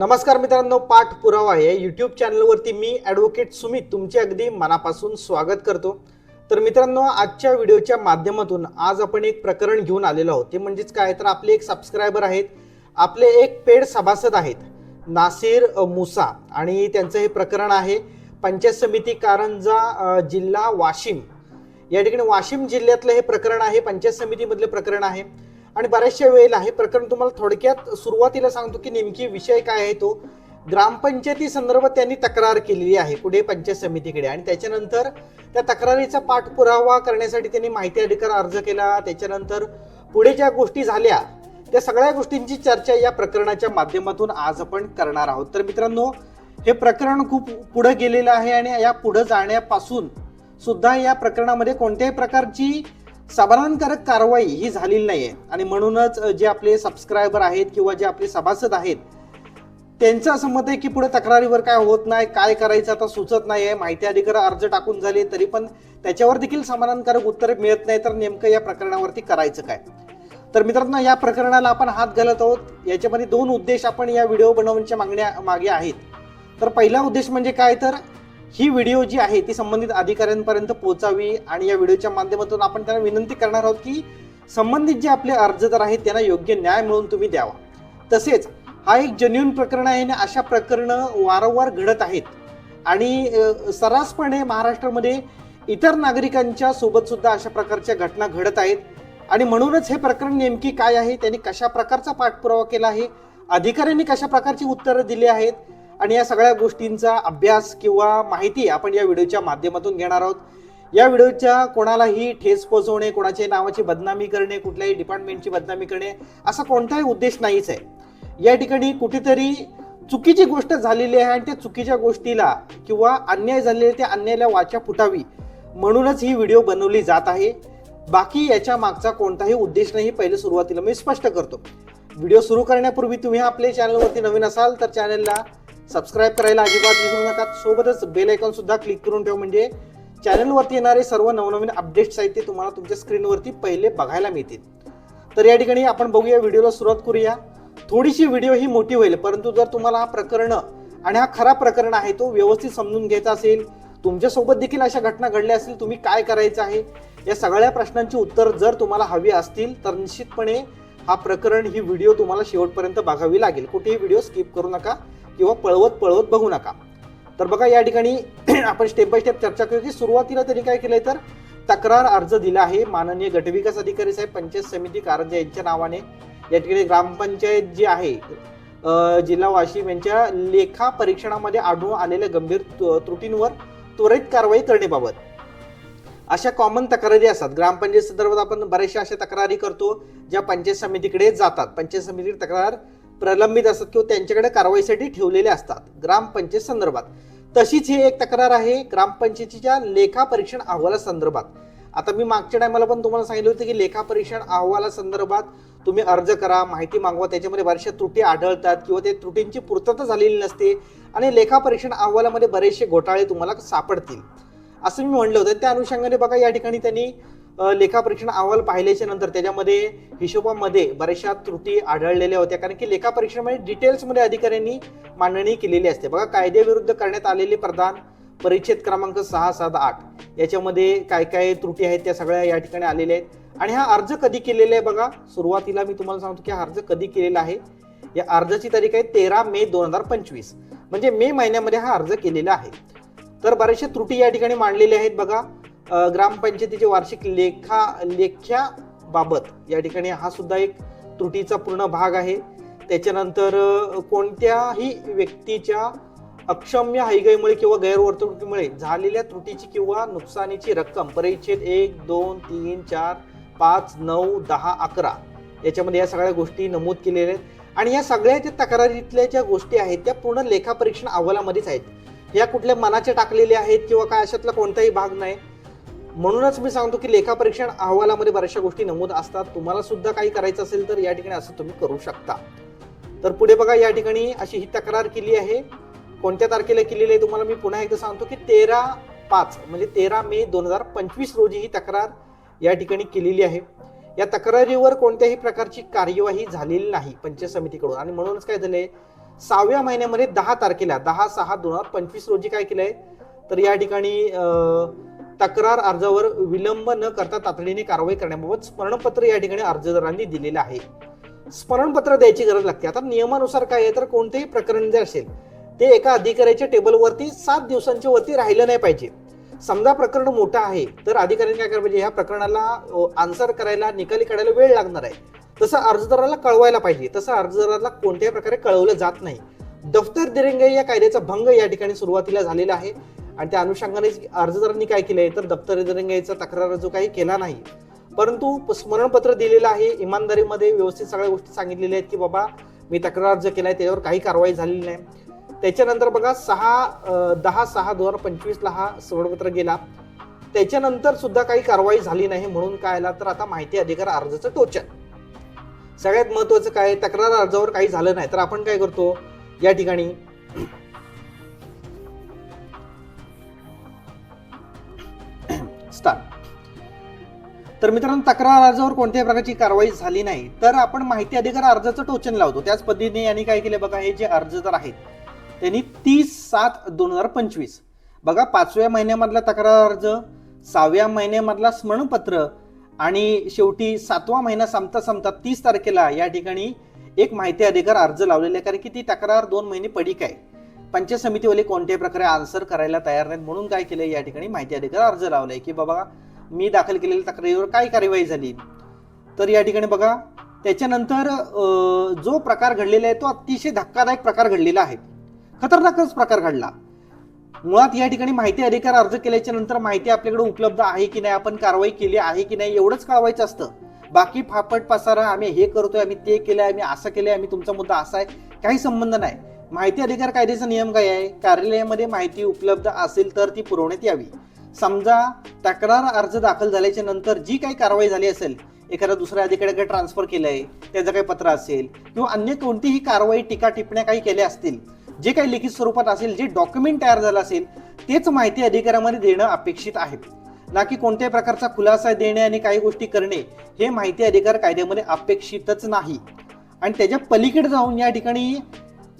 नमस्कार मित्रांनो पाठ पुरावा या यूट्यूब चॅनलवरती मी ॲडव्होकेट सुमित तुमचे अगदी मनापासून स्वागत करतो. तर मित्रांनो आजच्या व्हिडिओच्या माध्यमातून आज आपण एक प्रकरण घेऊन आलेलो आहोत. ते म्हणजेच काय? तर आपले एक सबस्क्रायबर आहेत. आपले एक पेड सभासद आहेत नासिर मुसा. आणि त्यांचं हे प्रकरण आहे पंचायत समिती कारंजा जिल्हा वाशिम. या ठिकाणी वाशिम जिल्ह्यातलं हे प्रकरण आहे पंचायत समितीमधले प्रकरण आहे. आणि बऱ्याचशा वेळेला हे प्रकरण तुम्हाला थोडक्यात सुरुवातीला सांगतो की नेमकी विषय काय आहे तो. ग्रामपंचायती संदर्भात त्यांनी तक्रार केलेली आहे पुढे पंचायत समितीकडे आणि त्याच्यानंतर त्या तक्रारीचा पाठपुरावा करण्यासाठी त्यांनी माहिती अधिकार अर्ज केला. त्याच्यानंतर पुढे ज्या गोष्टी झाल्या त्या सगळ्या गोष्टींची चर्चा या प्रकरणाच्या माध्यमातून आज आपण करणार आहोत. तर मित्रांनो हे प्रकरण खूप पुढे गेलेलं आहे आणि या पुढे जाण्यापासून सुद्धा या प्रकरणामध्ये कोणत्याही प्रकारची समाधानकारक कारवाई ही झालेली नाही आहे आणि म्हणूनच जे आपले सबस्क्रायबर आहेत किंवा जे आपले सभासद आहेत त्यांचं असं मत आहे की पुढे तक्रारीवर काय होत नाही काय करायचं आता सुचत नाही आहे माहिती अधिकार अर्ज टाकून झाले तरी पण त्याच्यावर देखील समाधानकारक उत्तर मिळत नाही तर नेमकं या प्रकरणावरती करायचं काय? तर मित्रांनो या प्रकरणाला आपण हात घालत आहोत. याच्यामध्ये दोन उद्देश आपण या व्हिडिओ बनवण्याच्या मागण्या मागे आहेत. तर पहिला उद्देश म्हणजे काय? तर ही व्हिडिओ जी आहे ती संबंधित अधिकाऱ्यांपर्यंत पोहोचावी आणि या व्हिडिओच्या माध्यमातून आपण त्यांना विनंती करणार आहोत की संबंधित जे आपले अर्जदार आहेत त्यांना योग्य न्याय मिळवून तुम्ही द्यावा. तसेच हा एक जेन्युन प्रकरण आहे आणि अशा प्रकरणं वारंवार घडत आहेत. आणि सर्रासपणे महाराष्ट्रामध्ये इतर नागरिकांच्या सोबत सुद्धा अशा प्रकारच्या घटना घडत आहेत. आणि म्हणूनच हे प्रकरण नेमकी काय आहे त्यांनी कशा प्रकारचा पाठपुरावा केला आहे अधिकाऱ्यांनी कशा प्रकारची उत्तरं दिली आहेत आणि या सगळ्या गोष्टींचा अभ्यास किंवा माहिती आपण या व्हिडिओच्या माध्यमातून घेणार आहोत. या व्हिडिओच्या कोणालाही ठेस पोहोचवणे कोणाच्या नावाची बदनामी करणे कुठल्याही डिपार्टमेंटची बदनामी करणे असा कोणताही उद्देश नाहीच आहे. या ठिकाणी कुठेतरी चुकीची गोष्ट झालेली आहे आणि त्या चुकीच्या गोष्टीला किंवा अन्याय झालेल्या त्या अन्यायाला वाचा फुटावी म्हणूनच ही व्हिडिओ बनवली जात आहे. बाकी याच्या मागचा कोणताही उद्देश नाही पहिले सुरुवातीला मी स्पष्ट करतो. व्हिडिओ सुरू करण्यापूर्वी तुम्ही आपल्या चॅनलवरती नवीन असाल तर चॅनलला सबस्क्राईब करायला अजिबात विसरू नका. सोबतच बेल आयकॉन सुद्धा क्लिक करून ठेवा. म्हणजे चॅनलवरती येणारे सर्व नवनवीन अपडेट्स आहेत ते तुम्हाला तुमच्या स्क्रीनवरती पहिले बघायला मिळतील. तर या ठिकाणी आपण बघूया व्हिडिओला सुरुवात करूया. थोडीशी व्हिडिओ ही मोठी होईल परंतु जर तुम्हाला हा प्रकरण आणि हा खरा प्रकरण आहे तो व्यवस्थित समजून घ्यायचा असेल तुमच्यासोबत देखील अशा घटना घडल्या असतील तुम्ही काय करायचं आहे या सगळ्या प्रश्नांची उत्तर जर तुम्हाला हवी असतील तर निश्चितपणे हा प्रकरण ही व्हिडिओ तुम्हाला शेवटपर्यंत बघावी लागेल. कुठेही व्हिडिओ स्किप करू नका. किंवा पळवत पळवत बघू नका. तर बघा या ठिकाणी आपण स्टेप बाय स्टेप चर्चा करू की सुरुवातीला त्यांनी काय केलंय तर तक्रार अर्ज दिला आहे माननीय गटविकास अधिकारी साहेब पंचायत समिती कारंजा यांच्या नावाने. या ठिकाणी ग्रामपंचायत जी आहे जिल्हा वाशिम यांच्या लेखा परीक्षणामध्ये आढळून आलेल्या गंभीर त्रुटींवर त्वरित कारवाई करण्याबाबत. अशा कॉमन तक्रारी असतात ग्रामपंचायत संदर्भात आपण बऱ्याचशा अशा तक्रारी करतो ज्या पंचायत समितीकडे जातात. पंचायत समितीकडे तक्रार प्रलंबित असतात किंवा त्यांच्याकडे कारवाईसाठी ठेवलेले असतात ग्रामपंचायत संदर्भात. तशीच ही एक तक्रार आहे ग्रामपंचायतीच्या लेखा परीक्षण अहवाला संदर्भात. आता मी मागच्या टायमाला पण तुम्हाला सांगितलं होतं की लेखा परीक्षण अहवाला संदर्भात तुम्ही अर्ज करा माहिती मागवा त्याच्यामध्ये बऱ्याचशा त्रुटी आढळतात किंवा त्या त्रुटींची पूर्तता झालेली नसते आणि लेखा परीक्षण अहवालामध्ये बरेचसे घोटाळे तुम्हाला सापडतील. असं मी म्हणलं होतं. त्या अनुषंगाने बघा या ठिकाणी त्यांनी लेखापरीक्षण अहवाल पाहिल्याच्या नंतर त्याच्यामध्ये हिशोबामध्ये बऱ्याचशा त्रुटी आढळलेल्या होत्या. कारण की लेखापरीक्षणामध्ये म्हणजे डिटेल्समध्ये अधिकाऱ्यांनी मांडणी केलेली असते. बघा कायद्याविरुद्ध करण्यात आलेले प्रदान परिच्छेद क्रमांक सहा सात आठ. याच्यामध्ये काय काय त्रुटी आहेत त्या सगळ्या या ठिकाणी आलेल्या आहेत. आणि हा अर्ज कधी केलेला आहे बघा? सुरुवातीला मी तुम्हाला सांगतो की हा अर्ज कधी केलेला आहे? या अर्जाची तारीख आहे तेरा मे दोन हजार पंचवीस. म्हणजे मे महिन्यामध्ये हा अर्ज केलेला आहे. तर बऱ्याचशा त्रुटी या ठिकाणी मांडलेल्या आहेत बघा. ग्रामपंचायतीचे वार्षिक लेखा लेख्याबाबत. या ठिकाणी हा सुद्धा एक त्रुटीचा पूर्ण भाग आहे. त्याच्यानंतर कोणत्याही व्यक्तीच्या अक्षम्य हायगाईमुळे किंवा गैरवर्तणुकीमुळे झालेल्या त्रुटीची किंवा नुकसानीची रक्कम परिच्छेद एक दोन तीन चार पाच नऊ दहा अकरा याच्यामध्ये या सगळ्या गोष्टी नमूद केलेल्या आहेत. आणि या सगळ्या ज्या तक्रारीतल्या ज्या गोष्टी आहेत त्या पूर्ण लेखापरीक्षण अहवालामध्येच आहेत. या कुठल्या मनाच्या टाकलेल्या आहेत किंवा काय अशातला कोणताही भाग नाही. म्हणूनच मी सांगतो की लेखापरीक्षण अहवालामध्ये बऱ्याचशा गोष्टी नमूद असतात. तुम्हाला सुद्धा काही करायचं असेल तर या ठिकाणी असं तुम्ही करू शकता. तर पुढे बघा या ठिकाणी अशी ही तक्रार केली आहे. कोणत्या तारखेला केलेली आहे तुम्हाला मी पुन्हा एकदा सांगतो की तेरा पाच म्हणजे तेरा मे दोन हजार पंचवीस रोजी ही तक्रार या ठिकाणी केलेली आहे. या तक्रारीवर कोणत्याही प्रकारची कार्यवाही झालेली नाही पंचायत समितीकडून आणि म्हणूनच काय झालंय सहाव्या महिन्यामध्ये दहा तारखेला दहा सहा दोन हजार पंचवीस रोजी काय केलंय? तर या ठिकाणी अं, तक्रार अर्जावर विलंब न करता तातडीने कारवाई करण्याबाबत स्मरणपत्र या ठिकाणी अर्जदारांनी दिलेलं आहे. स्मरणपत्र द्यायची गरज लागते. आता नियमानुसार काय आहे? तर कोणतेही प्रकरण जे असेल ते एका अधिकाऱ्याच्या टेबलवरती सात दिवसांच्या वरती राहिलं नाही पाहिजे. समजा प्रकरण मोठं आहे तर अधिकाऱ्यांनी काय करायला पाहिजे? ह्या प्रकरणाला आन्सर करायला निकाली काढायला वेळ लागणार आहे. तसं अर्जदाराला कळवायला पाहिजे. तसं अर्जदाराला कोणत्याही प्रकारे कळवलं जात नाही. दफ्तर दिरंगाई या कायद्याचा भंग या ठिकाणी सुरुवातीला झालेला आहे. आणि त्या अनुषंगाने अर्जदारांनी काय केलंय तर दप्तर दिरंगाईचा तक्रार जो काही केला नाही. परंतु स्मरणपत्र दिलेलं आहे इमानदारीमध्ये व्यवस्थित सगळ्या गोष्टी सांगितलेल्या आहेत की बाबा मी तक्रार अर्ज केलाय त्याच्यावर काही कारवाई झालेली नाही. त्याच्यानंतर बघा सहा दहा सहा दोन हजार पंचवीसला हा स्मरणपत्र गेला. त्याच्यानंतर सुद्धा काही कारवाई झाली नाही म्हणून काय आला तर आता माहिती अधिकार अर्जाचं टोचन. सगळ्यात महत्वाचं काय तक्रार अर्जावर काही झालं नाही तर आपण काय करतो? या ठिकाणी स्टार्ट तर मित्रांनो तक्रार अर्जावर कोणत्याही प्रकारची कारवाई झाली नाही. तर आपण माहिती अधिकार अर्जाचं टोचन लावतो. त्याच पद्धतीने यांनी काय केले बघा हे जे अर्जदार आहेत त्यांनी तीस सात दोन हजार पंचवीस. बघा पाचव्या महिन्यामधला तक्रार अर्ज सहाव्या महिन्यामधला स्मरणपत्र आणि शेवटी सातवा महिना संपता संपता तीस तारखेला या ठिकाणी एक माहिती अधिकार अर्ज लावलेला आहे. कारण की ती तक्रार दोन महिने पडीक आहे. पंचायत समितीवाले कोणत्याही प्रकारे आन्सर करायला तयार नाहीत. म्हणून काय केलं या ठिकाणी माहिती अधिकार अर्ज लावलाय की बाबा मी दाखल केलेल्या तक्रारीवर काय कार्यवाही झाली? तर या ठिकाणी बघा त्याच्यानंतर जो प्रकार घडलेला आहे तो अतिशय धक्कादायक प्रकार घडलेला आहे. खतरनाकच प्रकार घडला. मुळात या ठिकाणी माहिती अधिकार अर्ज केल्याच्यानंतर माहिती आपल्याकडे उपलब्ध आहे की नाही आपण कारवाई केली आहे की नाही एवढंच कळवायचं असतं. बाकी फापट पसारा आम्ही हे करतोय आम्ही ते केलंय आम्ही असं केलंय आम्ही तुमचा मुद्दा असा आहे काही संबंध नाही. माहिती अधिकार कायद्याचा नियम काय आहे? कार्यालयामध्ये माहिती उपलब्ध असेल तर ती पुरवण्यात यावी. समजा तक्रार अर्ज दाखल झाल्याच्यानंतर जी काही कारवाई झाली असेल एखाद्या दुसऱ्या अधिकाऱ्याकडे ट्रान्सफर केलंय त्याचं काही पत्र असेल किंवा अन्य कोणतीही कारवाई टीका टिपण्या काही केल्या असतील जे काही लिखित स्वरूपात असेल जे डॉक्युमेंट तयार झालं असेल तेच माहिती अधिकाऱ्यामध्ये देणं अपेक्षित आहे. ना की कोणत्याही प्रकारचा खुलासा देणे आणि काही गोष्टी करणे हे माहिती अधिकार कायद्यामध्ये अपेक्षितच नाही. आणि त्याच्या पलीकडे जाऊन या ठिकाणी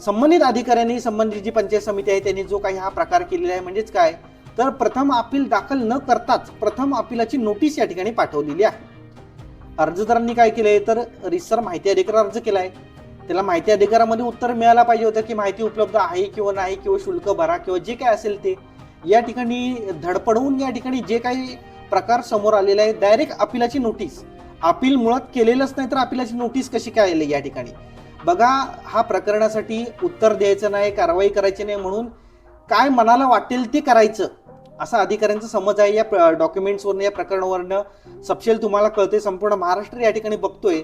संबंधित अधिकाऱ्यांनी संबंधित जी पंचायत समिती आहे त्यांनी जो काही हा प्रकार केलेला आहे म्हणजेच काय? तर प्रथम अपील दाखल न करताच प्रथम अपिलाची नोटीस या ठिकाणी पाठवलेली आहे. अर्जदारांनी काय केलंय? तर रिसर माहिती अधिकार अर्ज केलाय. त्याला माहिती अधिकारामध्ये उत्तर मिळायला पाहिजे होतं की माहिती उपलब्ध आहे किंवा नाही किंवा शुल्क भरा किंवा जे काय असेल ते. या ठिकाणी धडपडवून या ठिकाणी जे काही प्रकार समोर आलेला आहे डायरेक्ट अपिलाची नोटीस. अपील मुळात केलेलंच नाही तर अपिलाची नोटीस कशी काय आली या ठिकाणी? बघा हा प्रकरणासाठी उत्तर द्यायचं नाही कारवाई करायची नाही म्हणून काय मनाला वाटेल ते करायचं असा अधिकाऱ्यांचा समज आहे. या डॉक्युमेंट्सवरनं या प्रकरणावरनं सपशेल तुम्हाला कळते संपूर्ण महाराष्ट्र या ठिकाणी बघतोय.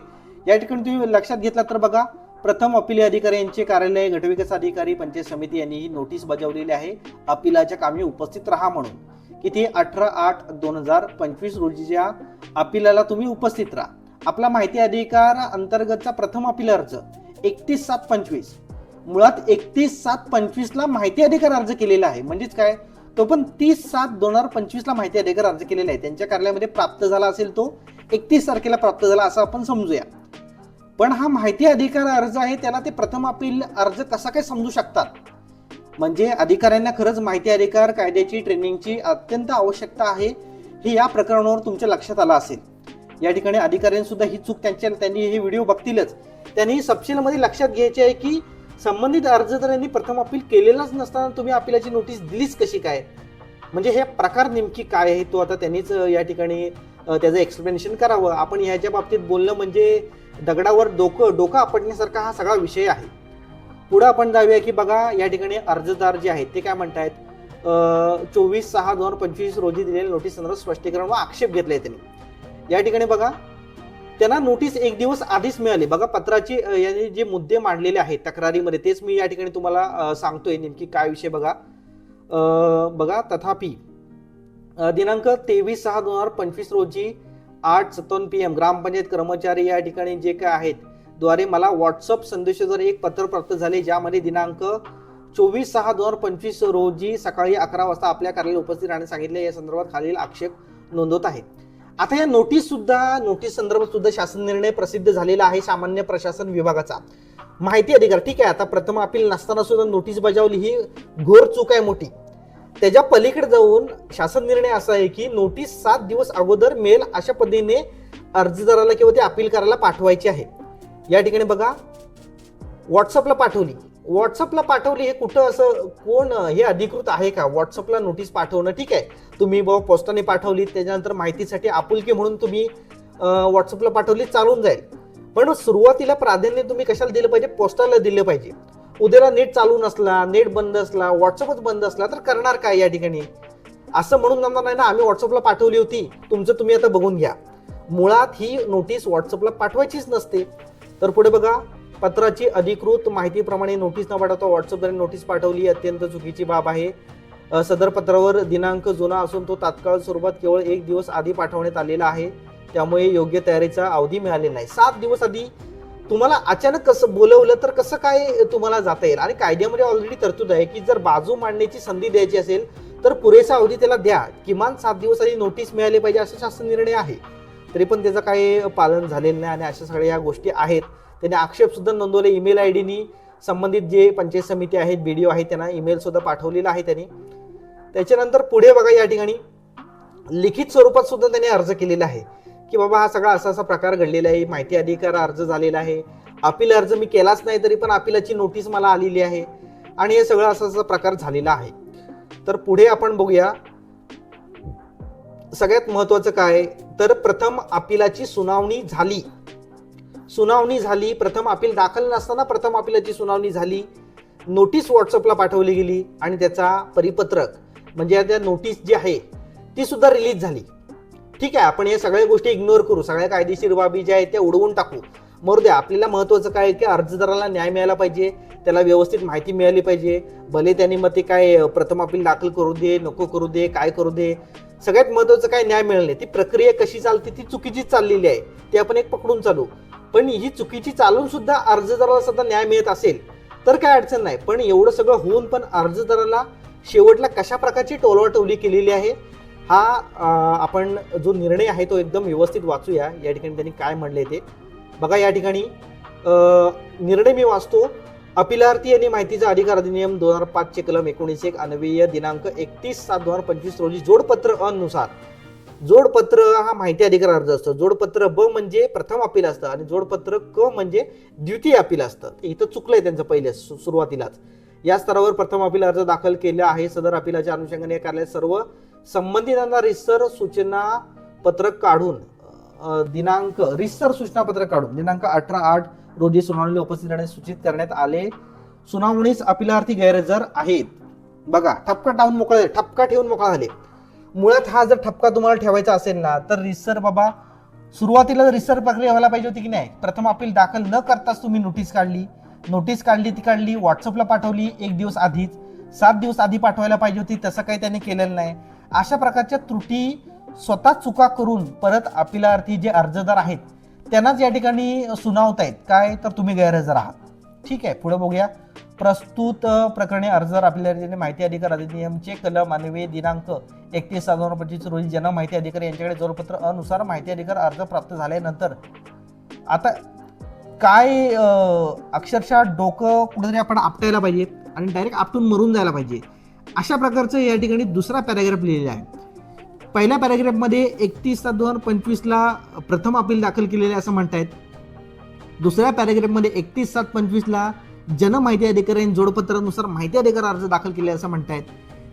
या ठिकाणी तुम्ही लक्षात घेतला तर बघा प्रथम अपील अधिकारी यांचे कार्यालय गटविकास अधिकारी पंचायत समिती यांनी ही नोटीस बजावलेली आहे. अपिलाच्या कामी उपस्थित राहा म्हणून. किती? अठरा आठ दोन हजार पंचवीस रोजीच्या अपिलाला तुम्ही उपस्थित राहा. आपला माहिती अधिकार अंतर्गतचा प्रथम अपील अर्ज. एकतीस सात पंचवीस. मुळात एकतीस सात पंचवीसला माहिती अधिकार अर्ज केलेला आहे. म्हणजेच काय? तो पण तीस सात दोन हजार पंचवीसला माहिती अधिकार अर्ज केलेला आहे. त्यांच्या कार्यालयामध्ये प्राप्त झाला असेल तो एकतीस तारखेला प्राप्त झाला असं आपण समजूया. पण हा माहिती अधिकार अर्ज आहे त्याला ते प्रथम अपील अर्ज कसा काय समजू शकतात? म्हणजे अधिकाऱ्यांना खरंच माहिती अधिकार कायद्याची ट्रेनिंगची अत्यंत आवश्यकता आहे हे या प्रकरणावर तुमच्या लक्षात आलं असेल. या ठिकाणी अधिकाऱ्यांनी सुद्धा ही चूक त्यांच्या त्यांनी हे व्हिडिओ बघतीलच. त्यांनी सपशीलमध्ये लक्षात घ्यायचे आहे की संबंधित अर्जदारांनी प्रथम अपील केलेलाच नसताना तुम्ही अपिलाची नोटीस दिलीच कशी काय? म्हणजे हे प्रकार नेमकी काय आहे? तो आता त्यांनीच या ठिकाणी त्याचं एक्सप्लेनेशन करावं. आपण ह्याच्या बाबतीत बोलणं म्हणजे दगडावर डोकं डोकं आपटण्यासारखा हा सगळा विषय आहे. पुढं आपण जाऊया की बघा या ठिकाणी अर्जदार जे आहेत ते काय म्हणतायत? चोवीस सहा दोन हजार पंचवीस रोजी दिलेल्या नोटीस संदर्भात स्पष्टीकरण व आक्षेप घेतलाय त्यांनी. या ठिकाणी बघा त्यांना नोटीस एक दिवस आधीच मिळाली. बघा पत्राची यांनी जे मुद्दे मांडलेले आहेत तक्रारीमध्ये तेच मी या ठिकाणी तुम्हाला सांगतोय नेमकी काय विषय बघा. बघा तथापि दिनांक तेवीस सहा दोन हजार पंचवीस रोजी आठ सत्तावन्न पी एम ग्रामपंचायत कर्मचारी या ठिकाणी जे काय आहेत द्वारे मला व्हॉट्सअप संदेशाद्वारे एक पत्र प्राप्त झाले ज्यामध्ये दिनांक चोवीस सहा दोन हजार पंचवीस रोजी सकाळी अकरा वाजता आपल्या कार्यालयात उपस्थित राहण्यास सांगितले या संदर्भात खालील आक्षेप नोंदवत आहेत. आता या नोटीस सुद्धा नोटीस संदर्भात सुद्धा शासन निर्णय प्रसिद्ध झालेला आहे सामान्य प्रशासन विभागाचा. माहिती अधिकार ठीक आहे आता प्रथम अपील नसताना सुद्धा नोटीस बजावली ही घोर चूक आहे मोठी. त्याच्या पलीकडे जाऊन शासन निर्णय असा आहे की नोटीस सात दिवस अगोदर मेल अशा पद्धतीने अर्जदाराला किंवा ते अपील करायला पाठवायची आहे. या ठिकाणी बघा व्हॉट्सअपला पाठवली. व्हॉट्सअपला पाठवली हे कुठं असं कोण हे अधिकृत आहे का? व्हॉट्सअपला नोटीस पाठवणं ठीक आहे. तुम्ही बाबा पोस्टाने पाठवली त्याच्यानंतर माहितीसाठी आपुलकी म्हणून तुम्ही व्हॉट्सअपला पाठवली चालून जाईल. पण सुरुवातीला प्राधान्य तुम्ही कशाला दिलं पाहिजे? पोस्टाला दिलं पाहिजे. उद्याला नेट चालू नसला नेट बंद असला व्हॉट्सअपच बंद असला तर करणार काय या ठिकाणी? असं म्हणून जमणार नाही ना आम्ही व्हॉट्सअपला पाठवली होती. तुमचं तुम्ही आता बघून घ्या. मुळात ही नोटीस व्हॉट्सअपला पाठवायचीच नसते. तर पुढे बघा पत्राची अधिकृत माहितीप्रमाणे नोटीस न पाठवता व्हॉट्सअपद्वारे नोटीस पाठवली ही अत्यंत चुकीची बाब आहे. सदर पत्रावर दिनांक जुना असून तो तात्काळ स्वरूपात केवळ एक दिवस आधी पाठवण्यात आलेला आहे. त्यामुळे योग्य तयारीचा अवधी मिळालेला नाही. सात दिवस आधी तुम्हाला अचानक कसं बोलवलं तर कसं काय तुम्हाला जाता येईल? आणि कायद्यामध्ये ऑलरेडी तरतूद आहे की जर बाजू मांडण्याची संधी द्यायची असेल तर पुरेसा अवधी त्याला द्या. किमान सात दिवस आधी नोटीस मिळाली पाहिजे असा शासन निर्णय आहे. तरी पण त्याचं काही पालन झालेलं नाही आणि अशा सगळ्या या गोष्टी आहेत. त्याने आक्षेपसुद्धा नोंदवले. ईमेल आय डीनी संबंधित जे पंचायत समिती आहेत बी डी ओ आहेत त्यांना ईमेलसुद्धा पाठवलेला आहे त्यांनी. त्याच्यानंतर पुढे बघा या ठिकाणी लिखित स्वरूपात सुद्धा त्यांनी अर्ज केलेला आहे. की बाबा हा सगळा असा असा प्रकार घडलेला आहे माहिती अधिकार अर्ज झालेला आहे. अपील अर्ज मी केलाच नाही तरी पण अपिलाची नोटीस मला आलेली आहे. आणि हे सगळं असा असा प्रकार झालेला आहे. तर पुढे आपण बघूया सगळ्यात महत्वाचं काय? तर प्रथम अपिलाची सुनावणी झाली. सुनावणी झाली. प्रथम अपील दाखल नसताना प्रथम अपिलाची सुनावणी झाली. नोटीस व्हॉट्सअपला पाठवली गेली आणि त्याचा परिपत्रक म्हणजे त्या नोटीस जी आहे ती सुद्धा रिलीज झाली. ठीक आहे आपण हे सगळ्या गोष्टी इग्नोर करू. सगळ्या कायदेशीर बाबी ज्या आहेत त्या उडवून टाकू. मरू द्या. आपल्याला महत्वाचं काय की अर्जदाराला न्याय मिळाला पाहिजे त्याला व्यवस्थित माहिती मिळाली पाहिजे. भले त्यांनी मग ते काय प्रथम अपील दाखल करू दे नको करू दे काय करू दे सगळ्यात महत्वाचं काय न्याय मिळालं नाही. ती प्रक्रिया कशी चालते ती चुकीचीच चाललेली आहे. ते आपण एक पकडून चालू. पण ही चुकीची चालून सुद्धा अर्जदाराला सुद्धा न्याय मिळत असेल तर काय अडचण नाही. पण एवढं सगळं होऊन पण अर्जदाराला शेवटला कशा प्रकारची टोलवाटोली केलेली आहे हा आपण जो निर्णय आहे तो एकदम व्यवस्थित वाचूया. या ठिकाणी त्यांनी काय म्हणले ते. बघा या ठिकाणी निर्णय मी वाचतो. अपिलार्थी यांनी माहितीचा अधिकार अधिनियम दोन हजार पाचचे कलम एकोणीस एक अन्वय दिनांक एकतीस सात दोन हजार पंचवीस रोजी जोडपत्र अनुसार जोडपत्र हा माहिती अधिकार अर्ज असतो. जोडपत्र ब म्हणजे प्रथम अपील असतं आणि जोडपत्र क म्हणजे द्वितीय अपील असतं. इथं चुकलंय त्यांचं पहिले सु- सुरुवातीलाच. या स्तरावर प्रथम अपील अर्ज दाखल केला आहे. सदर अपिलाच्या अनुषंगाने या कार्यालयात सर्व संबंधितांना रिसर सूचना पत्रक काढून दिनांक रिसर सूचना पत्रक काढून दिनांक अठरा आठ रोजी सुनावणीला उपस्थित राहण्यास सूचित करण्यात आले. सुनावणीस अपिलार्थी गैरहजर आहेत. बघा ठपका टावून मोकळा ठपका ठेवून मोकळा झाले. मुळात हा जर ठपका तुम्हाला ठेवायचा असेल ना तर रिसर बाबा सुरुवातीला रिसर प्रक्रिया व्हायला पाहिजे होती की नाही प्रथम अपील दाखल न करताच तुम्ही नोटीस काढली. नोटीस काढली ती काढली व्हॉट्सअपला पाठवली एक दिवस आधीच सात दिवस आधी पाठवायला पाहिजे होती तसं काही त्यांनी केलेलं नाही. अशा प्रकारच्या त्रुटी स्वतः चुका करून परत अपिलार्थी जे अर्जदार आहेत त्यांनाच या ठिकाणी सुनावत आहेत काय? तर तुम्ही गैरहजर आहात. ठीक आहे पुढे बघूया. प्रस्तुत प्रकरणी अर्जदार अपिलार्थीने माहिती अधिकार अधिनियमचे कलम अन्वये दिनांक एकतीस सात दोन हजार पंचवीस रोजी जन्म माहिती अधिकारी यांच्याकडे जोडपत्र अनुसार माहिती अधिकार अर्ज प्राप्त झाल्यानंतर आता काय अक्षरशः डोकं कुठेतरी आपण आपटायला पाहिजे आणि डायरेक्ट आपटून मरून जायला पाहिजे अशा प्रकारचं या ठिकाणी दुसरा पॅराग्राफ लिहिलेला आहे. पहिल्या पॅराग्राफमध्ये एकतीस सात दोन हजार पंचवीसला प्रथम अपील दाखल केलेले असं म्हणतायत. दुसऱ्या पॅराग्राफमध्ये एकतीस सात पंचवीसला जनमाहिती अधिकाऱ्यांनी जोडपत्रानुसार माहिती अधिकार अर्ज दाखल केले असं म्हणतायत.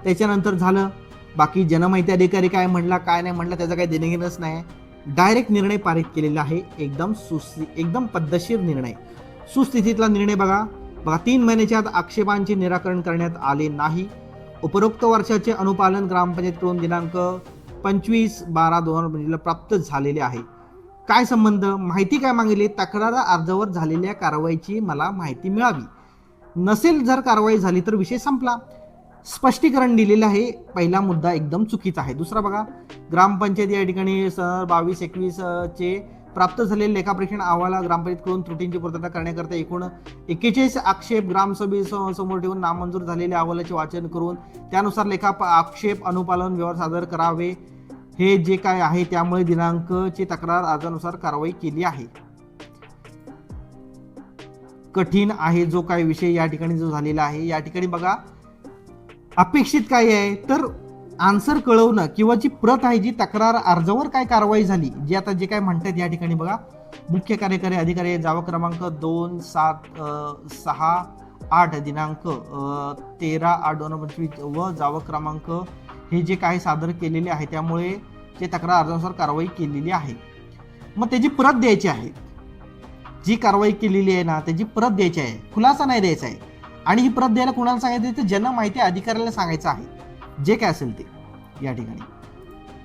त्याच्यानंतर झालं बाकी जनमाहिती अधिकारी काय म्हणला काय नाही म्हणला त्याचा काही देणेघेणंच नाही. डायरेक्ट निर्णय पारित केलेला आहे एकदम सुस्थि एकदम पद्धतशीर निर्णय. सुस्थितीतला निर्णय बघा. बघा तीन महिन्याच्या आत आक्षेपांचे निराकरण करण्यात आले नाही. उपरोक्त वर्षाचे अनुपालन ग्रामपंचायतकडून दिनांक पंचवीस बारा दोन हजार प्राप्त झालेले आहे. काय संबंध? माहिती काय मागितली? तक्रार अर्जावर झालेल्या कारवाईची मला माहिती मिळावी. नसेल जर कारवाई झाली तर विषय संपला. स्पष्टीकरण दिलेलं आहे. पहिला मुद्दा एकदम चुकीचा आहे. दुसरा बघा ग्रामपंचायत या ठिकाणी स बावीस एकवीस चे प्राप्त झालेले लेखापरीक्षण अहवाला ग्रामपंचायतकडून त्रुटींची पूर्तता करण्याकरता एकूण एकेचाळीस आक्षेप ग्रामसभे समोर ठेवून नामंजूर झालेल्या अहवालाचे वाचन करून त्यानुसार लेखा आक्षेप अनुपालन व्यवहार सादर करावे. हे जे काय आहे त्यामुळे दिनांकची तक्रार अर्जानुसार कारवाई केली आहे. कठीण आहे जो काय विषय या ठिकाणी जो झालेला आहे. या ठिकाणी बघा अपेक्षित काय आहे? तर आन्सर कळवणं किंवा जी प्रत आहे जी तक्रार अर्जावर काय कारवाई झाली जी आता जे काय म्हणतात या ठिकाणी बघा मुख्य कार्यकारी अधिकारी जावा क्रमांक दोन सात सहा आठ दिनांक तेरा आठ दोन हजार पंचवीस व जावा क्रमांक हे जे काही सादर केलेले आहे त्यामुळे ते तक्रार अर्जानुसार कारवाई केलेली आहे. मग त्याची परत द्यायची आहे. जी कारवाई केलेली आहे ना त्याची परत द्यायची आहे. खुलासा नाही द्यायचा आहे. आणि ही प्रत द्यायला कुणाला सांगायचं तर जन माहिती अधिकाऱ्याला सांगायचं आहे. जे काय असेल ते या ठिकाणी.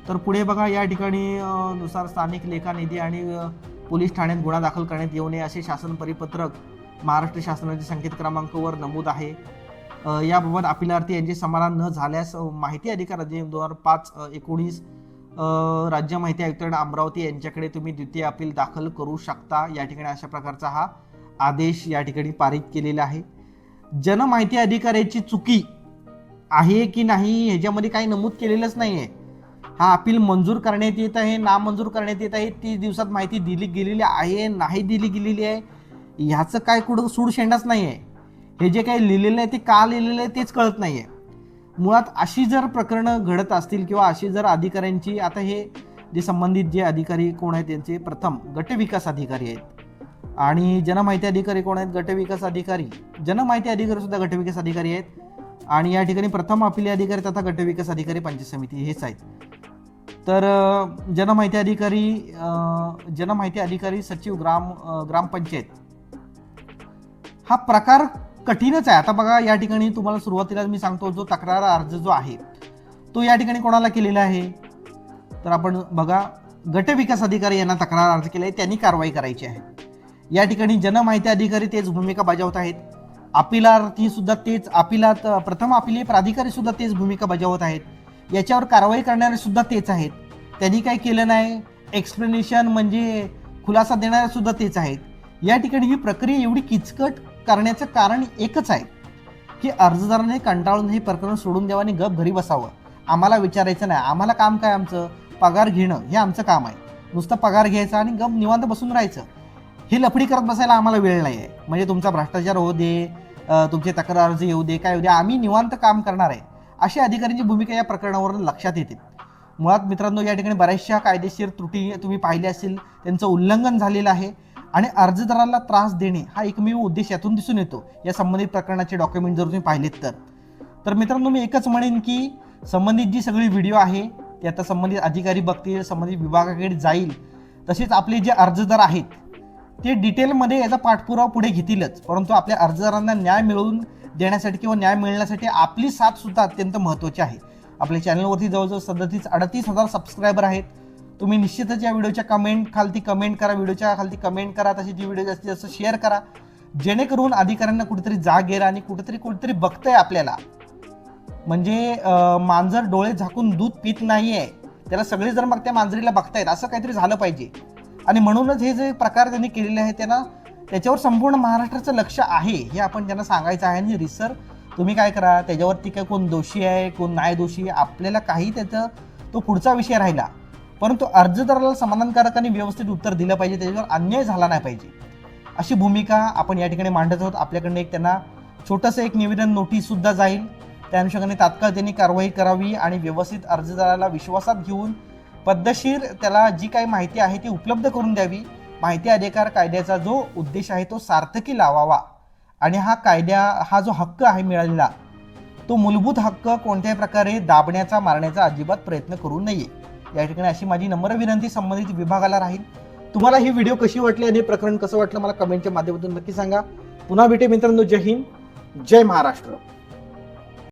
तर पुढे बघा या ठिकाणी नुसार स्थानिक लेखा निधी आणि पोलीस ठाण्यात गुन्हा दाखल करण्यात येऊ नये असे शासन परिपत्रक महाराष्ट्र शासनाच्या संकेत क्रमांकावर नमूद आहे. याबाबत अपिल अपिलार्थी यांचे समाधान न झाल्यास माहिती अधिकार अधिनियम दोन हजार पाच एकोणीस राज्य माहिती आयुक्त अमरावती यांच्याकडे तुम्ही द्वितीय अपील दाखल करू शकता. या ठिकाणी अशा प्रकारचा हा आदेश या ठिकाणी पारित केलेला आहे. जनमाहिती अधिकाऱ्याची चुकी आहे की नाही ह्याच्यामध्ये काही नमूद केलेलंच नाही आहे हा अपील मंजूर करण्यात येत आहे नामंजूर करण्यात येत आहे. तीस दिवसात माहिती दिली गेलेली आहे नाही दिली गेलेली आहे ह्याचं काय कुठं सूड शेंडाच नाही आहे हे जे काही लिहिलेलं आहे ते का लिहिलेलं आहे तेच कळत नाही आहे मुळात अशी जर प्रकरणं घडत असतील किंवा अशी जर अधिकाऱ्यांची आता हे जे संबंधित जे अधिकारी कोण आहेत त्यांचे प्रथम गटविकास अधिकारी आहेत. आणि जनमाहिती अधिकारी कोण आहेत गटविकास अधिकारी जनमाहिती अधिकारी सुद्धा गटविकास अधिकारी आहेत. आणि या ठिकाणी प्रथम अपिली अधिकारी तथा गटविकास अधिकारी पंचायत समिती हेच आहेत. तर जनमाहिती अधिकारी जनमाहिती अधिकारी सचिव ग्राम ग्रामपंचायत. हा प्रकार कठीणच आहे. आता बघा या ठिकाणी तुम्हाला सुरुवातीला मी सांगतो जो तक्रार अर्ज जो आहे तो या ठिकाणी कोणाला केलेला आहे? तर आपण बघा गटविकास अधिकारी यांना तक्रार अर्ज केला आहे त्यांनी कारवाई करायची आहे. या ठिकाणी जनमाहिती अधिकारी तेच भूमिका बजावत आहेत. अपिलार्थी सुद्धा तेच अपिलात प्रथम अपिलीय प्राधिकारी सुद्धा तेच भूमिका बजावत आहेत. याच्यावर कारवाई करणारे सुद्धा तेच आहेत. त्यांनी काय केलं नाही. एक्सप्लेनेशन म्हणजे खुलासा देणारे सुद्धा तेच आहेत. या ठिकाणी ही प्रक्रिया एवढी किचकट करण्याचं कारण एकच आहे की अर्जदाराने कंटाळून हे प्रकरण सोडून द्यावं आणि गप घरी बसावं. आम्हाला विचारायचं नाही. आम्हाला काम काय आमचं? पगार घेणं हे आमचं काम आहे. नुसतं पगार घ्यायचा आणि गप निवांत बसून राहायचं. ही लफडी करत बसायला आम्हाला वेळ नाही आहे म्हणजे तुमचा भ्रष्टाचार होऊ दे तुमचे तक्रार अर्ज येऊ दे काय येऊ दे आम्ही निवांत काम करणार आहे. अशी अधिकाऱ्यांची भूमिका या प्रकरणावरून लक्षात येते. मुळात मित्रांनो या ठिकाणी बऱ्याचशा कायदेशीर त्रुटी तुम्ही पाहिल्या असतील त्यांचं उल्लंघन झालेलं आहे. आणि अर्जदाराला त्रास देणे हा एकमेव उद्देश यातून दिसून येतो. या संबंधित प्रकरणाचे डॉक्युमेंट जर तुम्ही पाहिलेत तर. तर मित्रांनो मी एकच म्हणेन की संबंधित जी सगळी व्हिडिओ आहे ते आता संबंधित अधिकारी बघतील संबंधित विभागाकडे जाईल तसेच आपले जे अर्जदार आहेत ते डिटेलमध्ये याचा पाठपुरावा पुढे घेतीलच. परंतु आपल्या अर्जदारांना न्याय मिळवून देण्यासाठी किंवा न्याय मिळण्यासाठी आपली साथसुद्धा अत्यंत महत्त्वाची आहे. आपल्या चॅनलवरती जवळजवळ सदतीस अडतीस हजार सबस्क्रायबर आहेत. तुम्ही निश्चितच या व्हिडिओच्या कमेंट खालती कमेंट करा व्हिडिओच्या खालती कमेंट करा तशी जी व्हिडिओ जास्तीत जास्त शेअर करा. जेणेकरून अधिकाऱ्यांना कुठेतरी जाग येईल आणि कुठेतरी कुठेतरी बघतंय आपल्याला. म्हणजे मांजर डोळे झाकून दूध पित आहे त्याला सगळे जर मग त्या मांजरीला बघतायत असं काहीतरी झालं पाहिजे. आणि म्हणूनच हे जे प्रकार त्यांनी केलेले आहेत त्यांना त्याच्यावर संपूर्ण महाराष्ट्राचं लक्ष आहे हे आपण त्यांना सांगायचं आहे. आणि रिसर तुम्ही काय करा त्याच्यावरती काय कोण दोषी आहे कोण नाही दोषी आहे आपल्याला काही त्याचं तो पुढचा विषय राहिला. परंतु अर्जदाराला समाधानकारक आणि व्यवस्थित उत्तर दिलं पाहिजे त्याच्यावर अन्याय झाला नाही पाहिजे. अशी भूमिका आपण या ठिकाणी मांडत आहोत. आपल्याकडनं एक त्यांना छोटंसं एक निवेदन नोटीससुद्धा जाईल. त्या अनुषंगाने तात्काळ त्यांनी कारवाई करावी आणि व्यवस्थित अर्जदाराला विश्वासात घेऊन पद्धतशीर त्याला जी काही माहिती आहे ती उपलब्ध करून द्यावी. माहिती अधिकार कायद्याचा जो उद्देश आहे तो सार्थकी लावावा. आणि हा कायद्या हा जो हक्क आहे मिळालेला तो मूलभूत हक्क कोणत्याही प्रकारे दाबण्याचा मारण्याचा अजिबात प्रयत्न करू नये. या ठिकाणी अशी माझी नम्र विनंती संबंधित विभागाला राहील. तुम्हाला ही व्हिडिओ कशी वाटली आणि प्रकरण कसं वाटलं मला कमेंटच्या माध्यमातून नक्की सांगा. पुन्हा भेटे मित्रांनो. जय हिंद. जय महाराष्ट्र.